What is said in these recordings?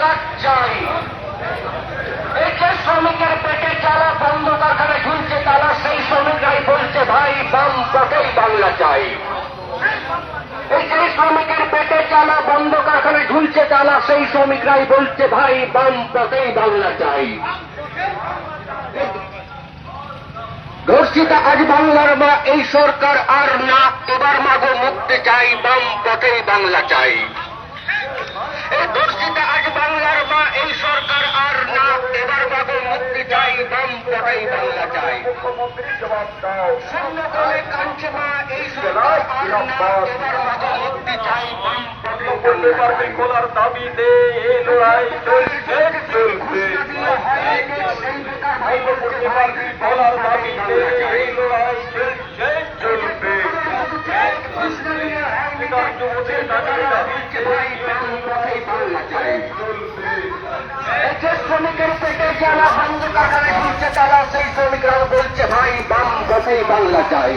কাজ চাই এই যে শ্রমিকের পেটে জ্বালা বন্ধ কারখানা ঝুলছে তারা সেই শ্রমিকরাই বলছে, ভাই, বাম পটেই বাংলা চাই। এই যে শ্রমিকের পেটে জ্বালা বন্ধ কারখানা ঝুলছে তালা, সেই শ্রমিকরাই বলছে, ভাই, বাম পটেই বাংলা চাই। ধর্ষিতা আজ বাংলার মা, এই সরকার আর না, এবার মাগো মুক্তি চাই, বাম পথেই বাংলা চাই। এই ধর্ষিতা মা এই সরকার আর না এবার মাগো মুক্তি চাই বাম পথেই বাংলা চাই। শূন্যকালে কাঞ্চে মা এই সরকার আর না এবার মাগো মুক্তি চাই বাংলা দাবিতে এই লড়াই চলছে চলবে বলতে পারবে খোলার এই লড়াই চলছে চলবে যুবদের দাবি চলবে যে জ্বালা বন্ধ কারখানায় ঢুকছে তারা সেই শ্রমিকরা বলছে, ভাই, বাম বাংলা চাই।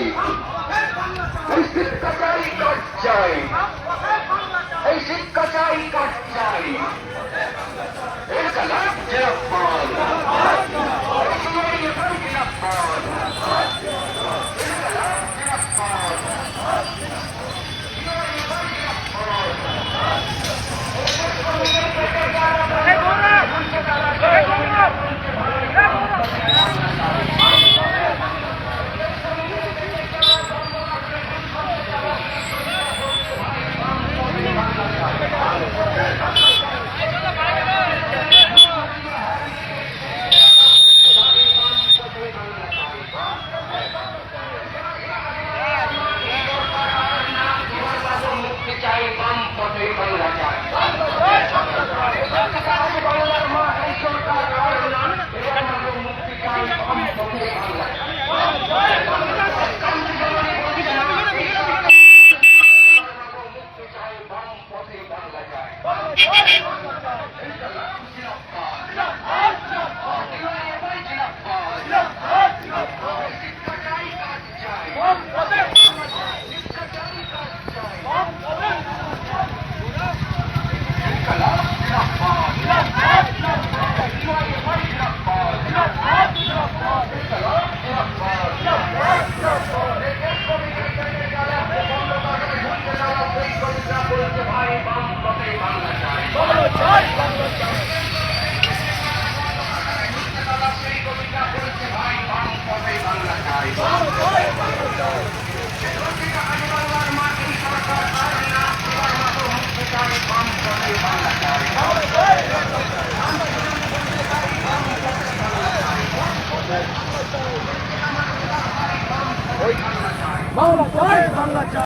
শিক্ষা চাই কাজ চাই এই শিক্ষা চাই কাজ চাই বাংলা চাই বাংলা চাই